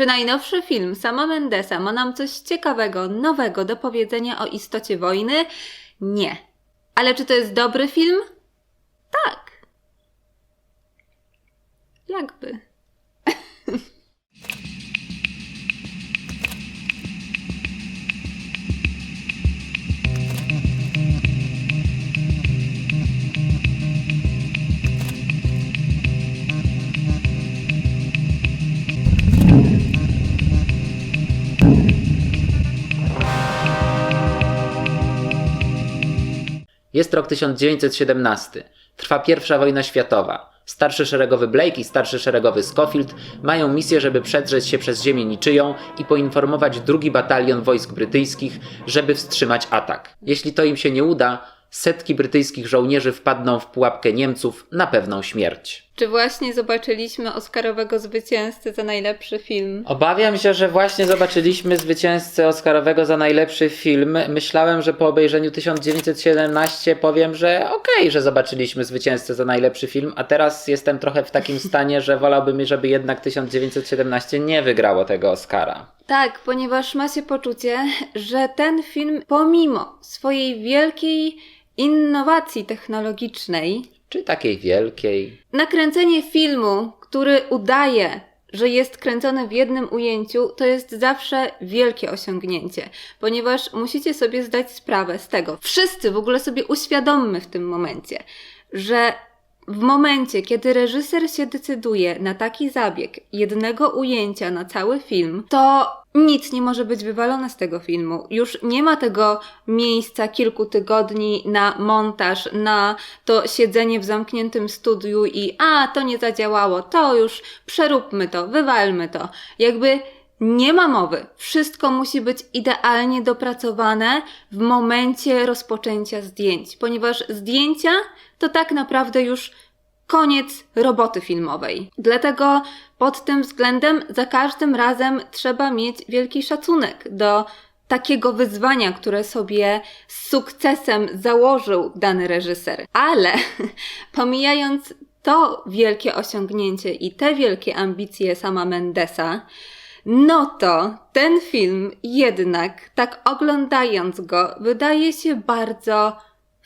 Czy najnowszy film sama Mendesa ma nam coś ciekawego, nowego do powiedzenia o istocie wojny? Nie. Ale czy to jest dobry film? Tak. Jakby. Jest rok 1917. Trwa pierwsza wojna światowa. Starszy szeregowy Blake i starszy szeregowy Schofield mają misję, żeby przedrzeć się przez ziemię niczyją i poinformować drugi batalion wojsk brytyjskich, żeby wstrzymać atak. Jeśli to im się nie uda, setki brytyjskich żołnierzy wpadną w pułapkę Niemców na pewną śmierć. Czy właśnie zobaczyliśmy Oscarowego zwycięzcę za najlepszy film? Obawiam się, że właśnie zobaczyliśmy zwycięzcę Oscarowego za najlepszy film. Myślałem, że po obejrzeniu 1917 powiem, że okej, że zobaczyliśmy zwycięzcę za najlepszy film, a teraz jestem trochę w takim stanie, że wolałbym, żeby jednak 1917 nie wygrało tego Oscara. Tak, ponieważ ma się poczucie, że ten film, pomimo swojej wielkiej innowacji technologicznej, Czy takiej wielkiej? nakręcenie filmu, który udaje, że jest kręcony w jednym ujęciu, to jest zawsze wielkie osiągnięcie, ponieważ musicie sobie zdać sprawę z tego. Wszyscy w ogóle sobie uświadommy w tym momencie, że w momencie, kiedy reżyser się decyduje na taki zabieg jednego ujęcia na cały film, to nic nie może być wywalone z tego filmu. Już nie ma tego miejsca kilku tygodni na montaż, na to siedzenie w zamkniętym studiu i a, to nie zadziałało, to już przeróbmy to, wywalmy to. Jakby nie ma mowy. Wszystko musi być idealnie dopracowane w momencie rozpoczęcia zdjęć, ponieważ zdjęcia to tak naprawdę już koniec roboty filmowej. Dlatego pod tym względem za każdym razem trzeba mieć wielki szacunek do takiego wyzwania, które sobie z sukcesem założył dany reżyser. Ale pomijając to wielkie osiągnięcie i te wielkie ambicje sama Mendesa, no to ten film jednak, tak oglądając go, wydaje się bardzo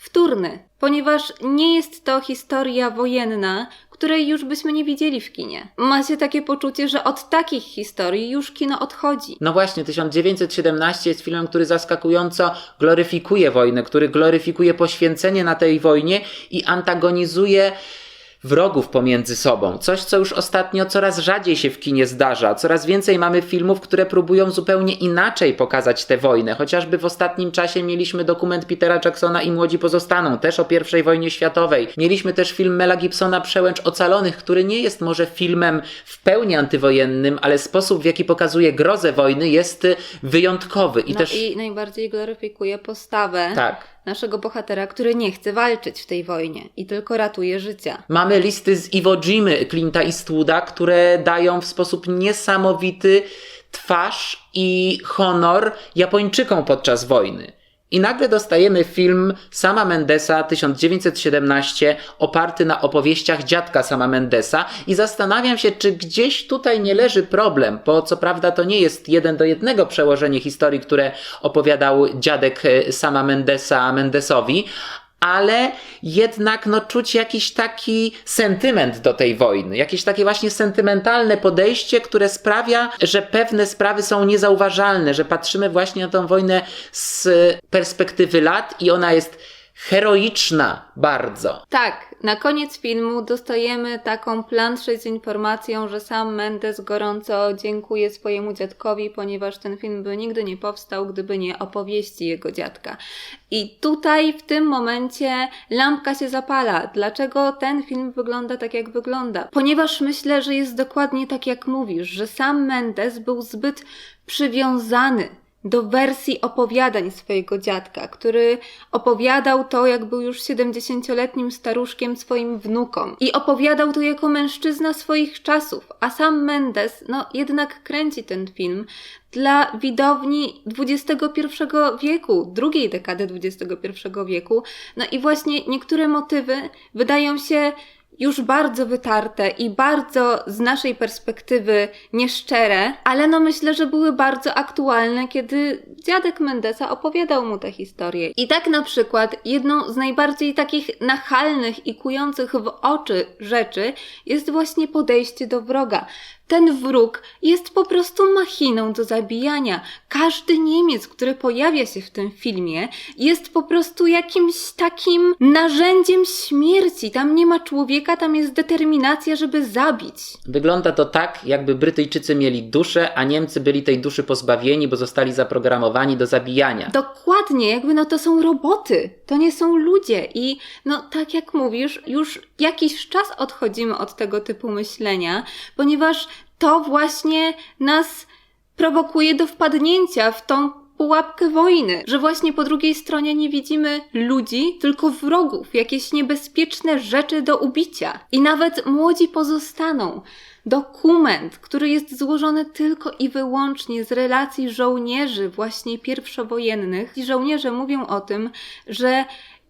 wtórny, ponieważ nie jest to historia wojenna, której już byśmy nie widzieli w kinie. Ma się takie poczucie, że od takich historii już kino odchodzi. No właśnie, 1917 jest filmem, który zaskakująco gloryfikuje wojnę, który gloryfikuje poświęcenie na tej wojnie i antagonizuje wrogów pomiędzy sobą. Coś, co już ostatnio coraz rzadziej się w kinie zdarza. Coraz więcej mamy filmów, które próbują zupełnie inaczej pokazać tę wojnę. Chociażby w ostatnim czasie mieliśmy dokument Petera Jacksona i Młodzi Pozostaną, też o I wojnie światowej. Mieliśmy też film Mela Gibsona Przełęcz Ocalonych, który nie jest może filmem w pełni antywojennym, ale sposób, w jaki pokazuje grozę wojny jest wyjątkowy. I no też... i najbardziej gloryfikuje postawę Tak. Naszego bohatera, który nie chce walczyć w tej wojnie i tylko ratuje życia. Mamy listy z Iwo Jimy Clint'a Eastwooda, które dają w sposób niesamowity twarz i honor Japończykom podczas wojny. I nagle dostajemy film sama Mendesa 1917 oparty na opowieściach dziadka sama Mendesa. I zastanawiam się, czy gdzieś tutaj nie leży problem, bo co prawda to nie jest jeden do jednego przełożenie historii, które opowiadał dziadek e, sama Mendesa Mendesowi, ale jednak no, czuć jakiś taki sentyment do tej wojny, jakieś takie właśnie sentymentalne podejście, które sprawia, że pewne sprawy są niezauważalne, że patrzymy właśnie na tą wojnę z perspektywy lat i ona jest heroiczna bardzo. Tak, na koniec filmu dostajemy taką planszę z informacją, że sam Mendes gorąco dziękuje swojemu dziadkowi, ponieważ ten film by nigdy nie powstał, gdyby nie opowieści jego dziadka. I tutaj w tym momencie lampka się zapala. Dlaczego ten film wygląda tak, jak wygląda? Ponieważ myślę, że jest dokładnie tak, jak mówisz, że sam Mendes był zbyt przywiązany do wersji opowiadań swojego dziadka, który opowiadał to, jak był już 70-letnim staruszkiem swoim wnukom. I opowiadał to jako mężczyzna swoich czasów, a sam Mendes, no jednak kręci ten film dla widowni XXI wieku, drugiej dekady XXI wieku. No i właśnie niektóre motywy wydają się już bardzo wytarte i bardzo z naszej perspektywy nieszczere, ale no myślę, że były bardzo aktualne, kiedy dziadek Mendesa opowiadał mu tę historię. I tak na przykład jedną z najbardziej takich nachalnych i kujących w oczy rzeczy jest właśnie podejście do wroga. Ten wróg jest po prostu machiną do zabijania. Każdy Niemiec, który pojawia się w tym filmie, jest po prostu jakimś takim narzędziem śmierci. Tam nie ma człowieka, tam jest determinacja, żeby zabić. Wygląda to tak, jakby Brytyjczycy mieli duszę, a Niemcy byli tej duszy pozbawieni, bo zostali zaprogramowani do zabijania. Dokładnie, jakby no to są roboty, to nie są ludzie i no tak jak mówisz, już jakiś czas odchodzimy od tego typu myślenia, ponieważ to właśnie nas prowokuje do wpadnięcia w tą pułapkę wojny, że właśnie po drugiej stronie nie widzimy ludzi, tylko wrogów, jakieś niebezpieczne rzeczy do ubicia. I nawet młodzi pozostaną. Dokument, który jest złożony tylko i wyłącznie z relacji żołnierzy, właśnie pierwszowojennych. I żołnierze mówią o tym, że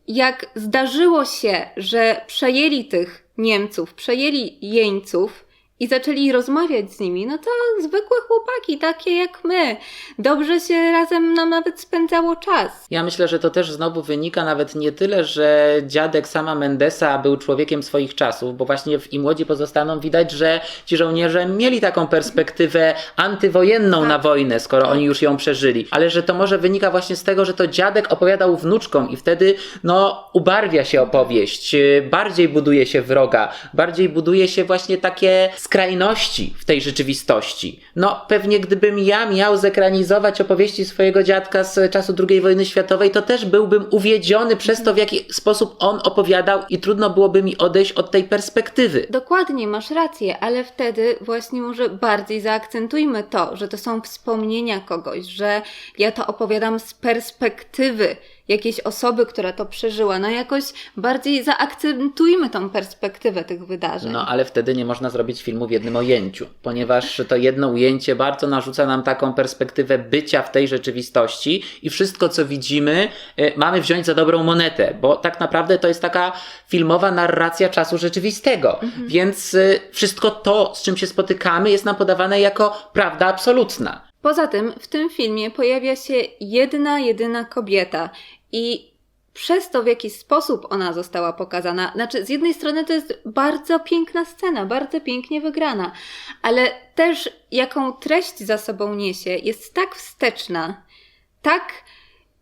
jak zdarzyło się, że przejęli tych Niemców, przejęli jeńców, i zaczęli rozmawiać z nimi, no to zwykłe chłopaki, takie jak my. Dobrze się razem nam nawet spędzało czas. Ja myślę, że to też znowu wynika nawet nie tyle, że dziadek sama Mendesa był człowiekiem swoich czasów, bo właśnie w I Młodzi Pozostaną widać, że ci żołnierze mieli taką perspektywę antywojenną Tak. na wojnę, skoro oni już ją przeżyli. Ale że to może wynika właśnie z tego, że to dziadek opowiadał wnuczkom i wtedy no ubarwia się opowieść, yy, bardziej buduje się wroga, bardziej buduje się właśnie takie skrajności w tej rzeczywistości. No pewnie gdybym ja miał zekranizować opowieści swojego dziadka z czasu II wojny światowej, to też byłbym uwiedziony przez to, w jaki sposób on opowiadał i trudno byłoby mi odejść od tej perspektywy. Dokładnie, masz rację, ale wtedy właśnie może bardziej zaakcentujmy to, że to są wspomnienia kogoś, że ja to opowiadam z perspektywy jakiejś osoby, która to przeżyła. No jakoś bardziej zaakcentujmy tą perspektywę tych wydarzeń. No ale wtedy nie można zrobić filmu w jednym ujęciu, ponieważ to jedno ujęcie bardzo narzuca nam taką perspektywę bycia w tej rzeczywistości i wszystko co widzimy y, mamy wziąć za dobrą monetę, bo tak naprawdę to jest taka filmowa narracja czasu rzeczywistego, więc y, wszystko to, z czym się spotykamy jest nam podawane jako prawda absolutna. Poza tym w tym filmie pojawia się jedna, jedyna kobieta i przez to, w jaki sposób ona została pokazana, znaczy z jednej strony to jest bardzo piękna scena, bardzo pięknie wygrana, ale też jaką treść za sobą niesie, jest tak wsteczna, tak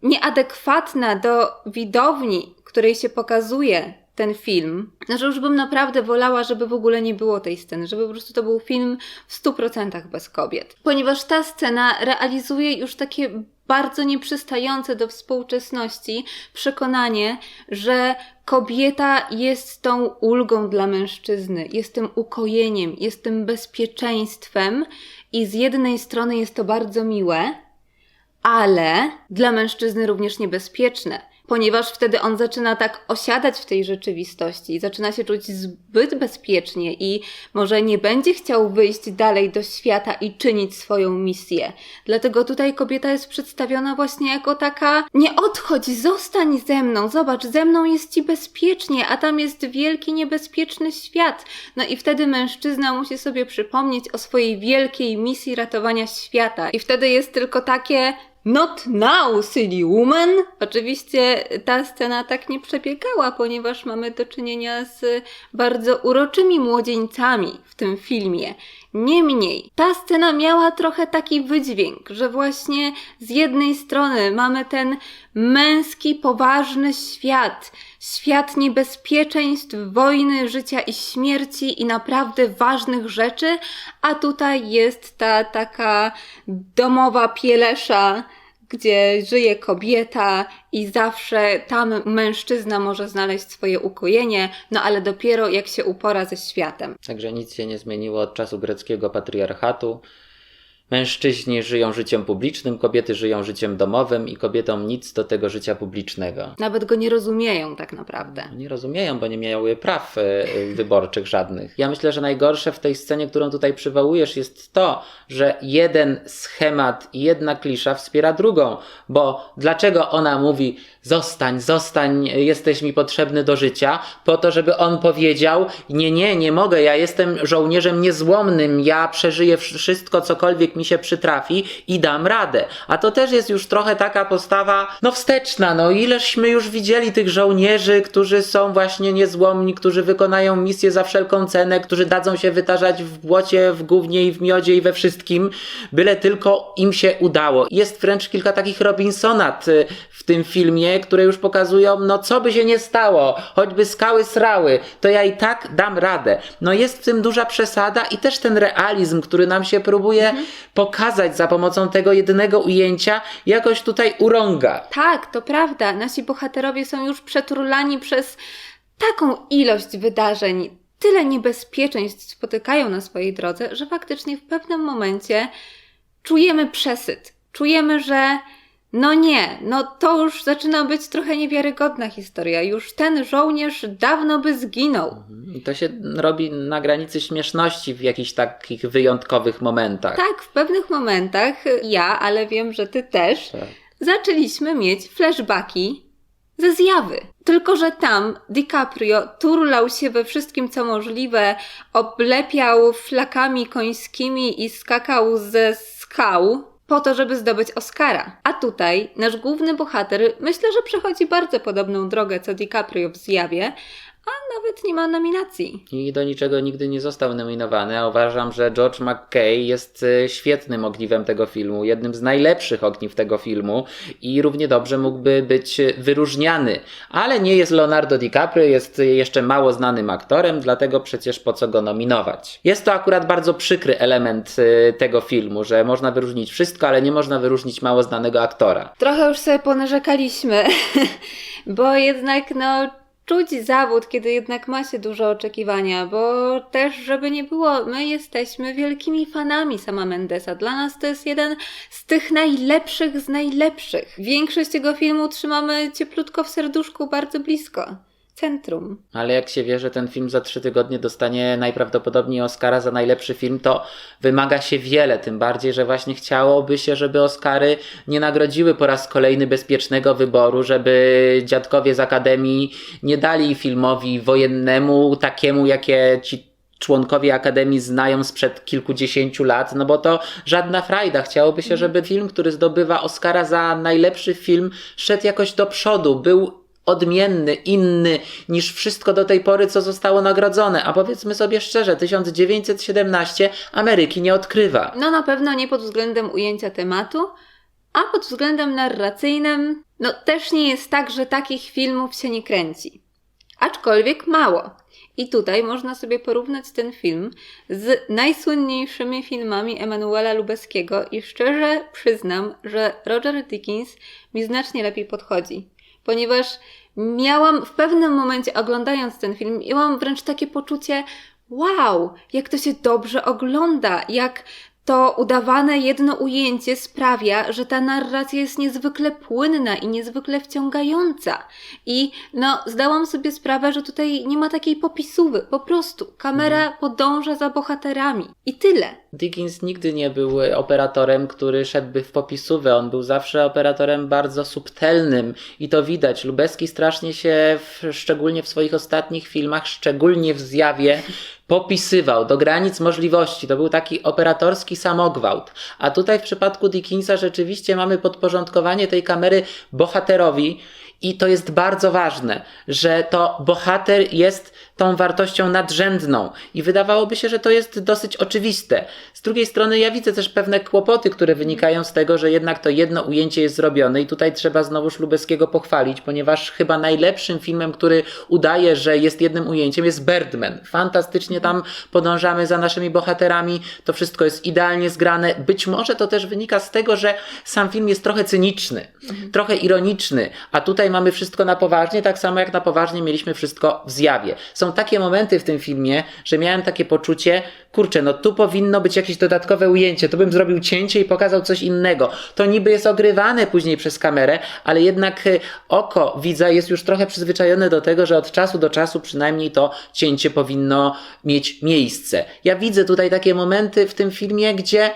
nieadekwatna do widowni, której się pokazuje ten film, no, że już bym naprawdę wolała, żeby w ogóle nie było tej sceny, żeby po prostu to był film w 100% bez kobiet. Ponieważ ta scena realizuje już takie bardzo nieprzystające do współczesności przekonanie, że kobieta jest tą ulgą dla mężczyzny, jest tym ukojeniem, jest tym bezpieczeństwem i z jednej strony jest to bardzo miłe, ale dla mężczyzny również niebezpieczne, ponieważ wtedy on zaczyna tak osiadać w tej rzeczywistości, zaczyna się czuć zbyt bezpiecznie i może nie będzie chciał wyjść dalej do świata i czynić swoją misję. Dlatego tutaj kobieta jest przedstawiona właśnie jako taka: nie odchodź, zostań ze mną, zobacz, ze mną jest ci bezpiecznie, a tam jest wielki, niebezpieczny świat. No i wtedy mężczyzna musi sobie przypomnieć o swojej wielkiej misji ratowania świata. I wtedy jest tylko takie. Not now, silly woman! Oczywiście ta scena tak nie przebiegała, ponieważ mamy do czynienia z bardzo uroczymi młodzieńcami w tym filmie. Niemniej, ta scena miała trochę taki wydźwięk, że właśnie z jednej strony mamy ten męski, poważny świat, świat niebezpieczeństw, wojny, życia i śmierci i naprawdę ważnych rzeczy, a tutaj jest ta taka domowa pielesza, gdzie żyje kobieta i zawsze tam mężczyzna może znaleźć swoje ukojenie, no ale dopiero jak się upora ze światem. Także nic się nie zmieniło od czasu greckiego patriarchatu. Mężczyźni żyją życiem publicznym, kobiety żyją życiem domowym i kobietom nic do tego życia publicznego. Nawet go nie rozumieją tak naprawdę. Nie rozumieją, bo nie miały praw e, e, wyborczych żadnych. Ja myślę, że najgorsze w tej scenie, którą tutaj przywołujesz, jest to, że jeden schemat i jedna klisza wspiera drugą. Bo dlaczego ona mówi: Zostań, zostań, jesteś mi potrzebny do życia, po to, żeby on powiedział: Nie, nie, nie mogę, ja jestem żołnierzem niezłomnym, ja przeżyję wszystko, cokolwiek mi się przytrafi i dam radę. A to też jest już trochę taka postawa, no wsteczna, no ileżśmy już widzieli tych żołnierzy, którzy są właśnie niezłomni, którzy wykonają misję za wszelką cenę, którzy dadzą się wytarzać w błocie, w gównie i w miodzie i we wszystkim, byle tylko im się udało. Jest wręcz kilka takich Robinsonat y, w tym filmie, które już pokazują, no co by się nie stało, choćby skały srały, to ja i tak dam radę. No jest w tym duża przesada i też ten realizm, który nam się próbuje pokazać za pomocą tego jednego ujęcia, jakoś tutaj urąga. Tak, to prawda. Nasi bohaterowie są już przeturlani przez taką ilość wydarzeń, tyle niebezpieczeństw spotykają na swojej drodze, że faktycznie w pewnym momencie czujemy przesyt. Czujemy, że no nie, no to już zaczyna być trochę niewiarygodna historia. Już ten żołnierz dawno by zginął. I to się robi na granicy śmieszności w jakichś takich wyjątkowych momentach. Tak, w pewnych momentach ja, ale wiem, że ty też, Tak. zaczęliśmy mieć flashbacki ze zjawy. Tylko, że tam DiCaprio turlał się we wszystkim, co możliwe, oblepiał flakami końskimi i skakał ze skał po to, żeby zdobyć Oscara. A tutaj nasz główny bohater myślę, że przechodzi bardzo podobną drogę co DiCaprio w zjawie, a nawet nie ma nominacji. I do niczego nigdy nie został nominowany, a uważam, że George McKay jest e, świetnym ogniwem tego filmu, jednym z najlepszych ogniw tego filmu i równie dobrze mógłby być wyróżniany. Ale nie jest Leonardo DiCaprio, jest jeszcze mało znanym aktorem, dlatego przecież po co go nominować. Jest to akurat bardzo przykry element e, tego filmu, że można wyróżnić wszystko, ale nie można wyróżnić mało znanego aktora. Trochę już sobie ponarzekaliśmy, bo jednak no czuć zawód, kiedy jednak ma się duże oczekiwania, bo też, żeby nie było, my jesteśmy wielkimi fanami sama Mendesa. Dla nas to jest jeden z tych najlepszych z najlepszych. Większość tego filmu trzymamy cieplutko w serduszku, bardzo blisko. Centrum. Ale jak się wie, że ten film za trzy tygodnie dostanie najprawdopodobniej Oscara za najlepszy film, to wymaga się wiele. Tym bardziej, że właśnie chciałoby się, żeby Oscary nie nagrodziły po raz kolejny bezpiecznego wyboru, żeby dziadkowie z Akademii nie dali filmowi wojennemu takiemu, jakie ci członkowie Akademii znają sprzed kilkudziesięciu lat, no bo to żadna frajda. Chciałoby się, żeby film, który zdobywa Oscara za najlepszy film, szedł jakoś do przodu, był odmienny, inny niż wszystko do tej pory, co zostało nagrodzone. A powiedzmy sobie szczerze, 1917 Ameryki nie odkrywa. No na pewno nie pod względem ujęcia tematu, a pod względem narracyjnym, no też nie jest tak, że takich filmów się nie kręci. Aczkolwiek mało. I tutaj można sobie porównać ten film z najsłynniejszymi filmami Emanuela Lubeskiego i szczerze przyznam, że Roger Dickens mi znacznie lepiej podchodzi, ponieważ miałam w pewnym momencie oglądając ten film, miałam wręcz takie poczucie wow, jak to się dobrze ogląda, jak to udawane jedno ujęcie sprawia, że ta narracja jest niezwykle płynna i niezwykle wciągająca. I no, zdałam sobie sprawę, że tutaj nie ma takiej popisówy. Po prostu kamera podąża za bohaterami. I tyle. Dickens nigdy nie był operatorem, który szedłby w popisówę. On był zawsze operatorem bardzo subtelnym i to widać. Lubeski strasznie się, w, szczególnie w swoich ostatnich filmach, szczególnie w zjawie, popisywał do granic możliwości. To był taki operatorski samogwałt. A tutaj w przypadku Dickensa rzeczywiście mamy podporządkowanie tej kamery bohaterowi. I to jest bardzo ważne, że to bohater jest tą wartością nadrzędną. I wydawałoby się, że to jest dosyć oczywiste. Z drugiej strony, ja widzę też pewne kłopoty, które wynikają z tego, że jednak to jedno ujęcie jest zrobione, i tutaj trzeba znowuż Lubeskiego pochwalić, ponieważ chyba najlepszym filmem, który udaje, że jest jednym ujęciem, jest Birdman. Fantastycznie tam podążamy za naszymi bohaterami, to wszystko jest idealnie zgrane. Być może to też wynika z tego, że sam film jest trochę cyniczny, trochę ironiczny, a tutaj mamy wszystko na poważnie, tak samo jak na poważnie mieliśmy wszystko w zjawie. Są takie momenty w tym filmie, że miałem takie poczucie, kurczę, no tu powinno być jakieś dodatkowe ujęcie, to bym zrobił cięcie i pokazał coś innego. To niby jest ogrywane później przez kamerę, ale jednak y, oko widza jest już trochę przyzwyczajone do tego, że od czasu do czasu przynajmniej to cięcie powinno mieć miejsce. Ja widzę tutaj takie momenty w tym filmie, gdzie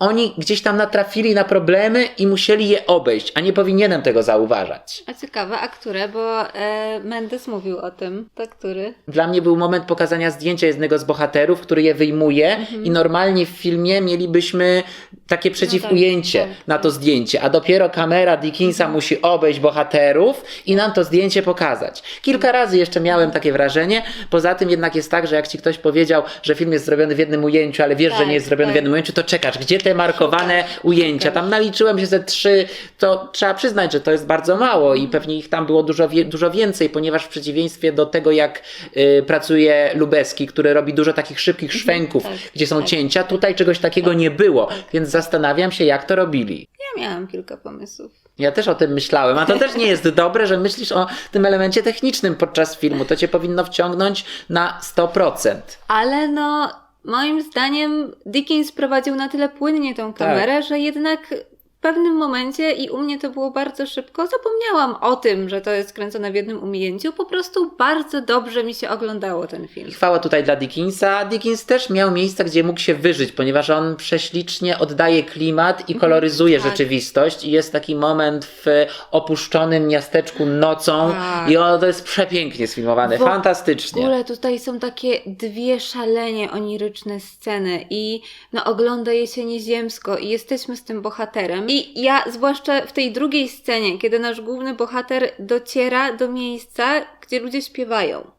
oni gdzieś tam natrafili na problemy i musieli je obejść, a nie powinienem tego zauważać. A ciekawe, a które? Bo e, Mendes mówił o tym. To który? Dla mnie był moment pokazania zdjęcia jednego z bohaterów, który je wyjmuje i normalnie w filmie mielibyśmy takie przeciwujęcie tak, tak. na to zdjęcie, a dopiero kamera Dickinsa musi obejść bohaterów i nam to zdjęcie pokazać. Kilka razy jeszcze miałem takie wrażenie, poza tym jednak jest tak, że jak ci ktoś powiedział, że film jest zrobiony w jednym ujęciu, ale wiesz, że Tak, nie jest zrobiony w tak. jednym ujęciu, to czekasz, gdzie te markowane ujęcia? Tam naliczyłem się ze trzy, to trzeba przyznać, że to jest bardzo mało i pewnie ich tam było dużo, dużo więcej, ponieważ w przeciwieństwie do tego, jak y, pracuje Lubeski, który robi dużo takich szybkich szwęków, tak, gdzie są tak. cięcia, tutaj czegoś takiego nie było, więc zastanawiam się, jak to robili. Ja miałam kilka pomysłów. Ja też o tym myślałem, a to też nie jest dobre, że myślisz o tym elemencie technicznym podczas filmu. To cię powinno wciągnąć na 100%. Ale no, moim zdaniem Dickens prowadził na tyle płynnie tą kamerę, że jednak pewnym momencie, i u mnie to było bardzo szybko, zapomniałam o tym, że to jest kręcone w jednym ujęciu. Po prostu bardzo dobrze mi się oglądało ten film. Chwała tutaj dla Dickinsa. Dickens też miał miejsca, gdzie mógł się wyżyć, ponieważ on prześlicznie oddaje klimat i koloryzuje tak. rzeczywistość. I jest taki moment w opuszczonym miasteczku nocą Tak. i ono to jest przepięknie sfilmowane, W fantastycznie. W ogóle tutaj są takie dwie szalenie oniryczne sceny i no ogląda je się nieziemsko i jesteśmy z tym bohaterem. I ja, zwłaszcza w tej drugiej scenie, kiedy nasz główny bohater dociera do miejsca, gdzie ludzie śpiewają.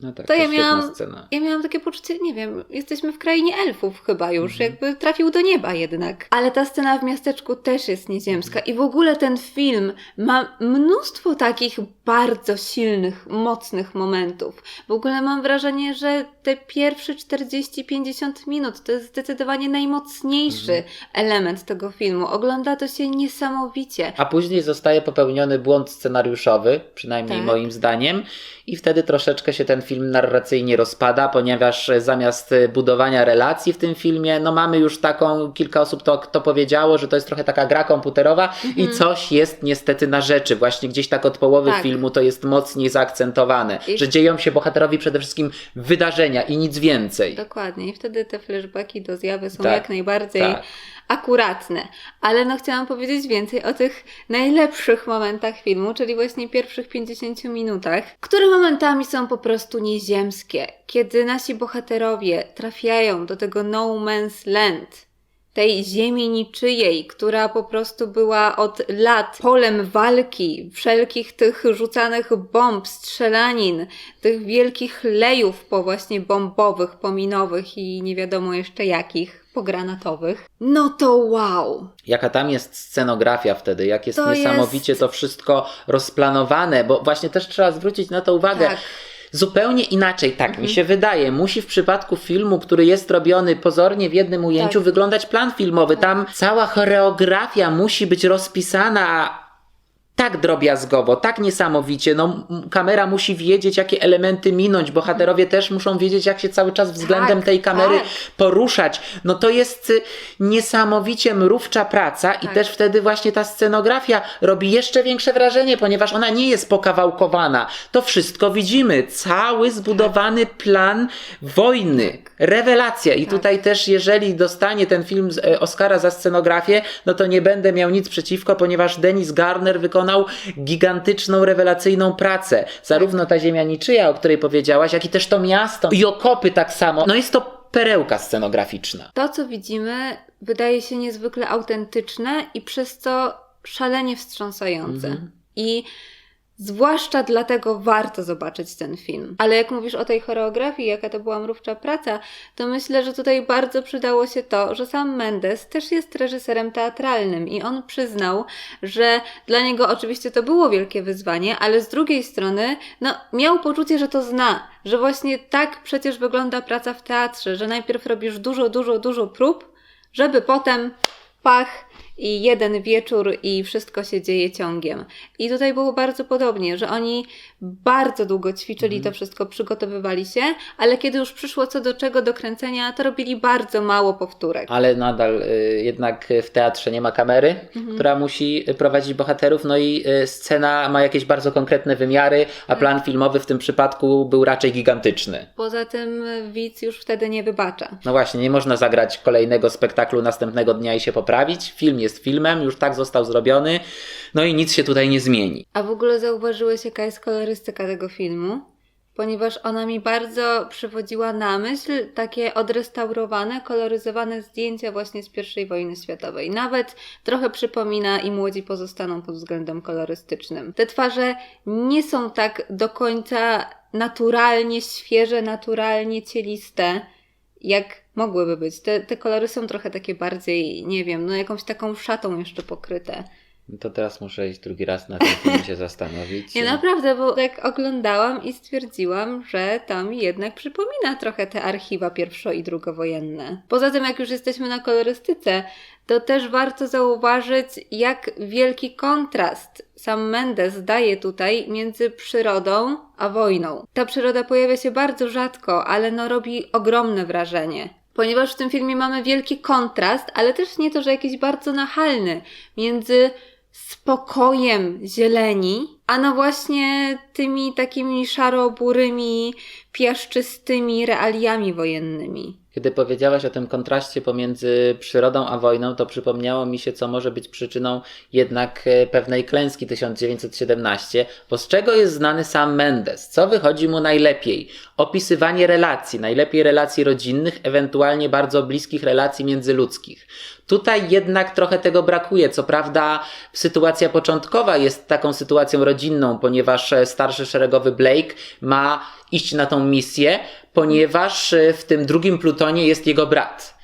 No tak, To ja świetna miałam- scena. Ja miałam takie poczucie, nie wiem, jesteśmy w krainie elfów chyba już, jakby trafił do nieba jednak. Ale ta scena w miasteczku też jest nieziemska i w ogóle ten film ma mnóstwo takich bardzo silnych, mocnych momentów. W ogóle mam wrażenie, że te pierwsze 40-50 minut to jest zdecydowanie najmocniejszy element tego filmu. Ogląda to się niesamowicie. A później zostaje popełniony błąd scenariuszowy, przynajmniej Tak. moim zdaniem, i wtedy troszeczkę się ten film narracyjnie rozpada, ponieważ zamiast budowania relacji w tym filmie, no mamy już taką, kilka osób to, to powiedziało, że to jest trochę taka gra komputerowa i coś jest niestety na rzeczy. Właśnie gdzieś tak od połowy Tak. filmu to jest mocniej zaakcentowane, I- że dzieją się bohaterowi przede wszystkim wydarzenia i nic więcej. Dokładnie. I wtedy te flashbacki do zjawy są Tak, jak najbardziej tak. Akuratne. Ale no chciałam powiedzieć więcej o tych najlepszych momentach filmu, czyli właśnie pierwszych 50 minutach, które momentami są po prostu nieziemskie. Kiedy nasi bohaterowie trafiają do tego no man's land, tej ziemi niczyjej, która po prostu była od lat polem walki, wszelkich tych rzucanych bomb, strzelanin, tych wielkich lejów po właśnie bombowych, pominowych i nie wiadomo jeszcze jakich, pogranatowych. No to wow! Jaka tam jest scenografia wtedy, jak jest To niesamowicie to wszystko rozplanowane, bo właśnie też trzeba zwrócić na to uwagę. Tak. Zupełnie inaczej, tak Mhm. mi się wydaje. Musi w przypadku filmu, który jest robiony pozornie w jednym ujęciu, Tak. wyglądać plan filmowy. Tam cała choreografia musi być rozpisana tak drobiazgowo, tak niesamowicie. No, kamera musi wiedzieć, jakie elementy minąć. Bohaterowie też muszą wiedzieć, jak się cały czas względem Tak, tej kamery tak. poruszać. No to jest y, niesamowicie mrówcza praca i Tak. też wtedy właśnie ta scenografia robi jeszcze większe wrażenie, ponieważ ona nie jest pokawałkowana. To wszystko widzimy. Cały zbudowany plan wojny. Rewelacja. I Tak. tutaj też, jeżeli dostanie ten film e, Oscara za scenografię, no to nie będę miał nic przeciwko, ponieważ Denis Garner wykonał gigantyczną, rewelacyjną pracę. Zarówno ta ziemia niczyja, o której powiedziałaś, jak i też to miasto i okopy tak samo. No jest to perełka scenograficzna. To, co widzimy, wydaje się niezwykle autentyczne i przez to szalenie wstrząsające. Mhm. I zwłaszcza dlatego warto zobaczyć ten film. Ale jak mówisz o tej choreografii, jaka to była mrówcza praca, to myślę, że tutaj bardzo przydało się to, że sam Mendes też jest reżyserem teatralnym i on przyznał, że dla niego oczywiście to było wielkie wyzwanie, ale z drugiej strony, no, miał poczucie, że to zna, że właśnie tak przecież wygląda praca w teatrze, że najpierw robisz dużo, dużo, dużo prób, żeby potem pach i jeden wieczór i wszystko się dzieje ciągiem. I tutaj było bardzo podobnie, że oni bardzo długo ćwiczyli to wszystko, przygotowywali się, ale kiedy już przyszło co do czego do kręcenia, to robili bardzo mało powtórek. Ale nadal y, jednak w teatrze nie ma kamery, która musi prowadzić bohaterów, no i y, scena ma jakieś bardzo konkretne wymiary, a plan filmowy w tym przypadku był raczej gigantyczny. Poza tym widz już wtedy nie wybacza. No właśnie, nie można zagrać kolejnego spektaklu następnego dnia i się poprawić. Film jest filmem, już tak został zrobiony, no i nic się tutaj nie zmieni. A w ogóle zauważyłeś, jaka jest kolorystyka tego filmu? Ponieważ ona mi bardzo przywodziła na myśl takie odrestaurowane, koloryzowane zdjęcia właśnie z I wojny światowej. Nawet trochę przypomina i młodzi pozostaną pod względem kolorystycznym. Te twarze nie są tak do końca naturalnie świeże, naturalnie cieliste, jak mogłyby być. Te, te kolory są trochę takie bardziej, nie wiem, no jakąś taką szatą jeszcze pokryte. To teraz muszę iść drugi raz na ten film się zastanowić. Nie, naprawdę, bo tak oglądałam i stwierdziłam, że tam jednak przypomina trochę te archiwa pierwszo- i drugowojenne. Poza tym, jak już jesteśmy na kolorystyce, to też warto zauważyć, jak wielki kontrast sam Mendes daje tutaj między przyrodą a wojną. Ta przyroda pojawia się bardzo rzadko, ale no robi ogromne wrażenie. Ponieważ w tym filmie mamy wielki kontrast, ale też nie to, że jakiś bardzo nachalny, między spokojem zieleni, a no właśnie tymi takimi szaro-burymi, piaszczystymi realiami wojennymi. Kiedy powiedziałaś o tym kontraście pomiędzy przyrodą a wojną, to przypomniało mi się, co może być przyczyną jednak e, pewnej klęski 1917, bo z czego jest znany sam Mendes? Co wychodzi mu najlepiej? Opisywanie relacji, najlepiej relacji rodzinnych, ewentualnie bardzo bliskich relacji międzyludzkich. Tutaj jednak trochę tego brakuje. Co prawda, sytuacja początkowa jest taką sytuacją rodzinną, ponieważ e, starszy szeregowy Blake ma iść na tą misję, ponieważ e, w tym drugim plutonie jest jego brat.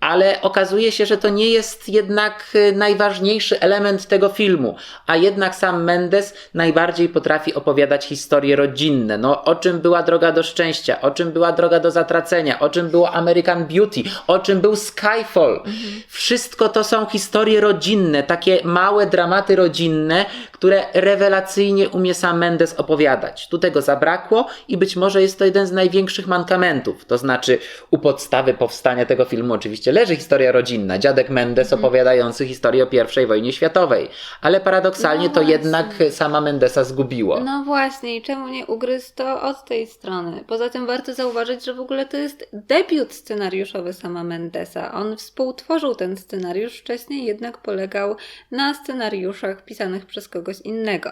Ale okazuje się, że to nie jest jednak e, najważniejszy element tego filmu, a jednak sam Mendes najbardziej potrafi opowiadać historie rodzinne. No, o czym była droga do szczęścia, o czym była droga do zatracenia, o czym było American Beauty, o czym był Skyfall. Wszystko to są historie rodzinne, takie małe dramaty rodzinne, które rewelacyjnie umie sam Mendes opowiadać. Tu tego zabrakło i być może jest to jeden z największych mankamentów. To znaczy, u podstawy powstania tego filmu oczywiście leży historia rodzinna. Dziadek Mendes opowiadający historię o I wojnie światowej. Ale paradoksalnie No to jednak sama Mendesa zgubiło. No właśnie, i czemu nie ugryźć to od tej strony? Poza tym warto zauważyć, że w ogóle to jest debiut scenariuszowy sama Mendesa. On współtworzył ten scenariusz, wcześniej jednak polegał na scenariuszach pisanych przez kogoś innego.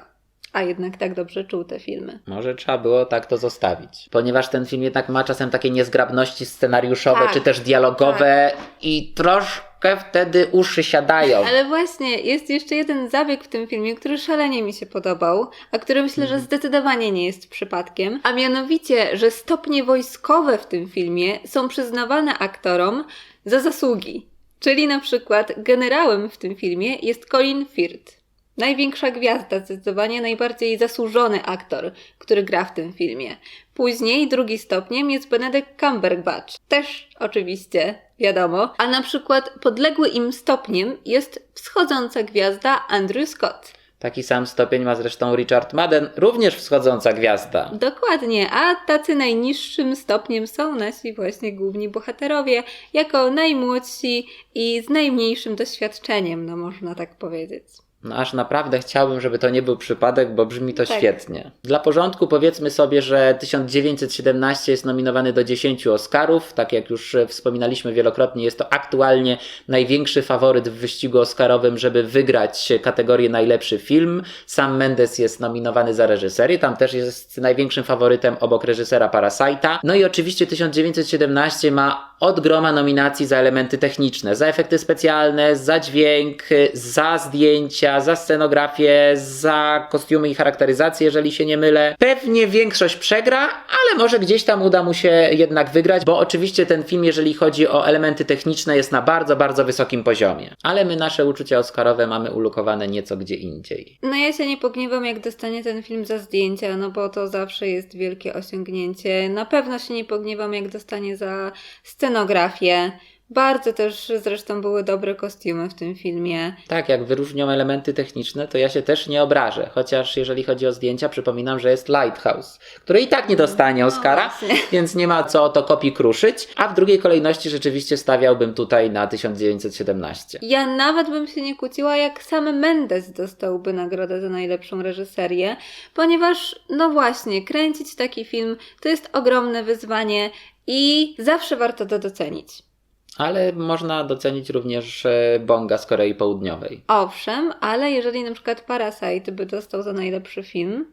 A jednak tak dobrze czuł te filmy. Może trzeba było tak to zostawić. Ponieważ ten film jednak ma czasem takie niezgrabności scenariuszowe, Tak, czy też dialogowe i troszkę wtedy uszy siadają. Ale właśnie, jest jeszcze jeden zabieg w tym filmie, który szalenie mi się podobał, a który myślę, że zdecydowanie nie jest przypadkiem, a mianowicie, że stopnie wojskowe w tym filmie są przyznawane aktorom za zasługi. Czyli na przykład generałem w tym filmie jest Colin Firth. Największa gwiazda, zdecydowanie najbardziej zasłużony aktor, który gra w tym filmie. Później drugi stopniem jest Benedict Cumberbatch. Też oczywiście, wiadomo. A na przykład podległy im stopniem jest wschodząca gwiazda Andrew Scott. Taki sam stopień ma zresztą Richard Madden, również wschodząca gwiazda. Dokładnie, a tacy najniższym stopniem są nasi właśnie główni bohaterowie, jako najmłodsi i z najmniejszym doświadczeniem, no można tak powiedzieć. No aż naprawdę chciałbym, żeby to nie był przypadek, bo brzmi to Tak. świetnie. Dla porządku powiedzmy sobie, że 1917 jest nominowany do 10 Oscarów. Tak jak już e, wspominaliśmy wielokrotnie, jest to aktualnie największy faworyt w wyścigu Oscarowym, żeby wygrać kategorię najlepszy film. Sam Mendes jest nominowany za reżyserię, tam też jest największym faworytem obok reżysera Parasite'a. No i oczywiście 1917 ma od groma nominacji za elementy techniczne, za efekty specjalne, za dźwięk, za zdjęcia, za scenografię, za kostiumy i charakteryzację, jeżeli się nie mylę. Pewnie większość przegra, ale może gdzieś tam uda mu się jednak wygrać, bo oczywiście ten film, jeżeli chodzi o elementy techniczne, jest na bardzo, bardzo wysokim poziomie. Ale my nasze uczucia oscarowe mamy ulokowane nieco gdzie indziej. No ja się nie pogniewam, jak dostanie ten film za zdjęcia, no bo to zawsze jest wielkie osiągnięcie. Na pewno się nie pogniewam, jak dostanie za scenografię, Bardzo też zresztą były dobre kostiumy w tym filmie. Tak, jak wyróżnią elementy techniczne, to ja się też nie obrażę. Chociaż jeżeli chodzi o zdjęcia, przypominam, że jest Lighthouse, który i tak nie dostanie Oscara, No więc nie ma co o to kopii kruszyć. A w drugiej kolejności rzeczywiście stawiałbym tutaj na 1917. Ja nawet bym się nie kłóciła, jak sam Mendes dostałby nagrodę za najlepszą reżyserię, ponieważ, no właśnie, kręcić taki film to jest ogromne wyzwanie i zawsze warto to docenić. Ale można docenić również e, Bonga z Korei Południowej. Owszem, ale jeżeli na przykład Parasite by dostał za najlepszy film,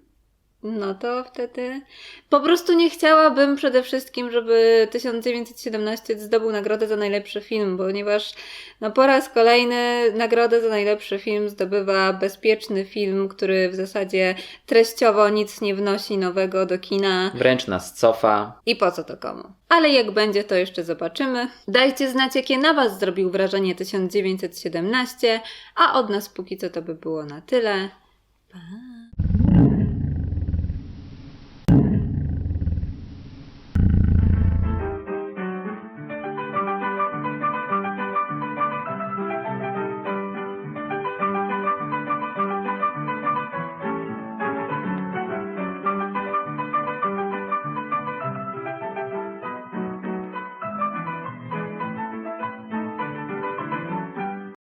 no to wtedy po prostu nie chciałabym przede wszystkim, żeby 1917 zdobył nagrodę za najlepszy film, ponieważ no po raz kolejny nagrodę za najlepszy film zdobywa bezpieczny film, który w zasadzie treściowo nic nie wnosi nowego do kina. Wręcz nas cofa. I po co to komu? Ale jak będzie, to jeszcze zobaczymy. Dajcie znać, jakie na Was zrobił wrażenie 1917, a od nas póki co to by było na tyle. Pa!